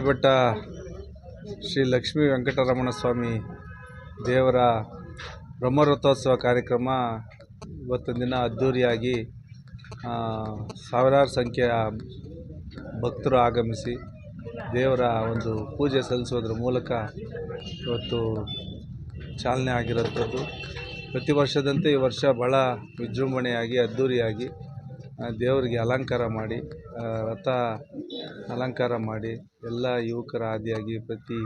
ಬೆಟ್ಟ ಶ್ರೀ ಲಕ್ಷ್ಮೀ ವೆಂಕಟರಮಣ ಸ್ವಾಮಿ ದೇವರ ಬ್ರಹ್ಮರಥೋತ್ಸವ ಕಾರ್ಯಕ್ರಮ ಇವತ್ತಿನ ದಿನ ಅದ್ಧೂರಿಯಾಗಿ ಸಾವಿರಾರು ಸಂಖ್ಯೆಯ ಭಕ್ತರು ಆಗಮಿಸಿ ದೇವರ ಒಂದು ಪೂಜೆ ಸಲ್ಲಿಸೋದ್ರ ಮೂಲಕ ಇವತ್ತು ಚಾಲನೆ ಆಗಿರೋಂಥದ್ದು ಪ್ರತಿ ವರ್ಷದಂತೆ ಈ ವರ್ಷ ಭಾಳ ವಿಜೃಂಭಣೆಯಾಗಿ ಅದ್ಧೂರಿಯಾಗಿ ಆ, ದೇವರಿಗೆ ಅಲಂಕಾರ ಮಾಡಿ ರಥ ಅಲಂಕಾರ ಮಾಡಿ, ಎಲ್ಲ ಯುವಕರ ಆದಿಯಾಗಿ ಪ್ರತಿ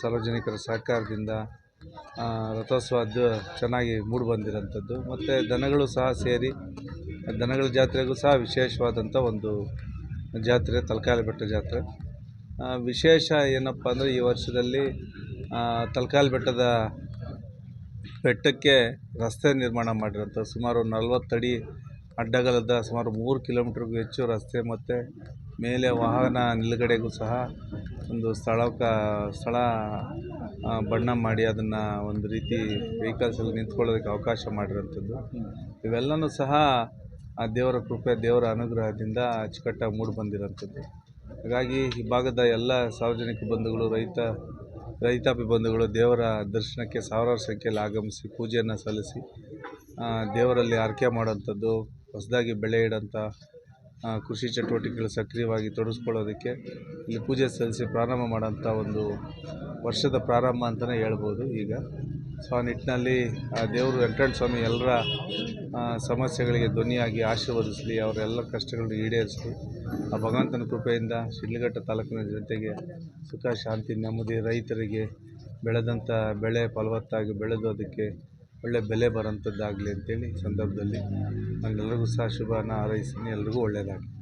ಸಾರ್ವಜನಿಕರ ಸಹಕಾರದಿಂದ ರಥೋತ್ಸವ ಅದು ಚೆನ್ನಾಗಿ ಮೂಡಿಬಂದಿರೋಂಥದ್ದು ಮತ್ತು ದನಗಳು ಸಹ ಸೇರಿ, ದನಗಳ ಜಾತ್ರೆಗೂ ಸಹ ವಿಶೇಷವಾದಂಥ ಒಂದು ಜಾತ್ರೆ ತಲಕಾಲಿ ಬೆಟ್ಟ ಜಾತ್ರೆ. ವಿಶೇಷ ಏನಪ್ಪ ಅಂದರೆ ಈ ವರ್ಷದಲ್ಲಿ ತಲಕಾಲು ಬೆಟ್ಟದ ಬೆಟ್ಟಕ್ಕೆ ರಸ್ತೆ ನಿರ್ಮಾಣ ಮಾಡಿರೋಂಥ ಸುಮಾರು ನಲವತ್ತಡಿ ಅಡ್ಡಗಲದ ಸುಮಾರು ಮೂರು ಕಿಲೋಮೀಟ್ರಿಗೂ ಹೆಚ್ಚು ರಸ್ತೆ ಮತ್ತು ಮೇಲೆ ವಾಹನ ನಿಲುಗಡೆಗೂ ಸಹ ಒಂದು ಸ್ಥಳಕ ಸ್ಥಳ ಬಣ್ಣ ಮಾಡಿ ಅದನ್ನು ಒಂದು ರೀತಿ ವೆಹಿಕಲ್ಸಲ್ಲಿ ನಿಂತ್ಕೊಳ್ಳೋದಕ್ಕೆ ಅವಕಾಶ ಮಾಡಿರೋಂಥದ್ದು. ಇವೆಲ್ಲನೂ ಸಹ ಆ ದೇವರ ಕೃಪೆ, ದೇವರ ಅನುಗ್ರಹದಿಂದ ಅಚ್ಚುಕಟ್ಟಾಗಿ ಮೂಡಿ ಬಂದಿರೋಂಥದ್ದು. ಹಾಗಾಗಿ ಈ ಭಾಗದ ಎಲ್ಲ ಸಾರ್ವಜನಿಕ ಬಂಧುಗಳು, ರೈತ, ರೈತಾಪಿ ಬಂಧುಗಳು ದೇವರ ದರ್ಶನಕ್ಕೆ ಸಾವಿರಾರು ಸಂಖ್ಯೆಯಲ್ಲಿ ಆಗಮಿಸಿ, ಪೂಜೆಯನ್ನು ಸಲ್ಲಿಸಿ ದೇವರಲ್ಲಿ ಆರಕೆ ಮಾಡೋಂಥದ್ದು. ಹೊಸದಾಗಿ ಬೆಳೆ ಇಡೋಂಥ ಕೃಷಿ ಚಟುವಟಿಕೆಗಳು ಸಕ್ರಿಯವಾಗಿ ತೊಡಗಿಸ್ಕೊಳ್ಳೋದಕ್ಕೆ ಇಲ್ಲಿ ಪೂಜೆ ಸಲ್ಲಿಸಿ ಪ್ರಾರಂಭ ಮಾಡೋಂಥ ಒಂದು ವರ್ಷದ ಪ್ರಾರಂಭ ಅಂತಲೇ ಹೇಳ್ಬೋದು ಈಗ. ಸೊ ಆ ನಿಟ್ಟಿನಲ್ಲಿ, ಆ, ದೇವರು ವೆಂಕಟ ಸ್ವಾಮಿ ಎಲ್ಲರ ಸಮಸ್ಯೆಗಳಿಗೆ ಧ್ವನಿಯಾಗಿ ಆಶೀರ್ವದಿಸಲಿ ಅವರೆಲ್ಲ ಕಷ್ಟಗಳನ್ನು ಈಡೇರಿಸಲಿ. ಆ ಭಗವಂತನ ಕೃಪೆಯಿಂದ ಶಿಡ್ಲಘಟ್ಟ ತಾಲೂಕಿನ ಜನತೆಗೆ ಸುಖ, ಶಾಂತಿ, ನೆಮ್ಮದಿ, ರೈತರಿಗೆ ಬೆಳೆದಂಥ ಬೆಳೆ ಫಲವತ್ತಾಗಿ ಬೆಳೆದು ಅದಕ್ಕೆ ಒಳ್ಳೆ ಬೆಲೆ ಬರೋಂಥದ್ದಾಗಲಿ ಅಂತೇಳಿ ಈ ಸಂದರ್ಭದಲ್ಲಿ ನಾನೆಲ್ಲರಿಗೂ ಸಹ ಶುಭನ ಹಾರೈಸ್ತೀನಿ. ಎಲ್ರಿಗೂ ಒಳ್ಳೆಯದಾಗಲಿ.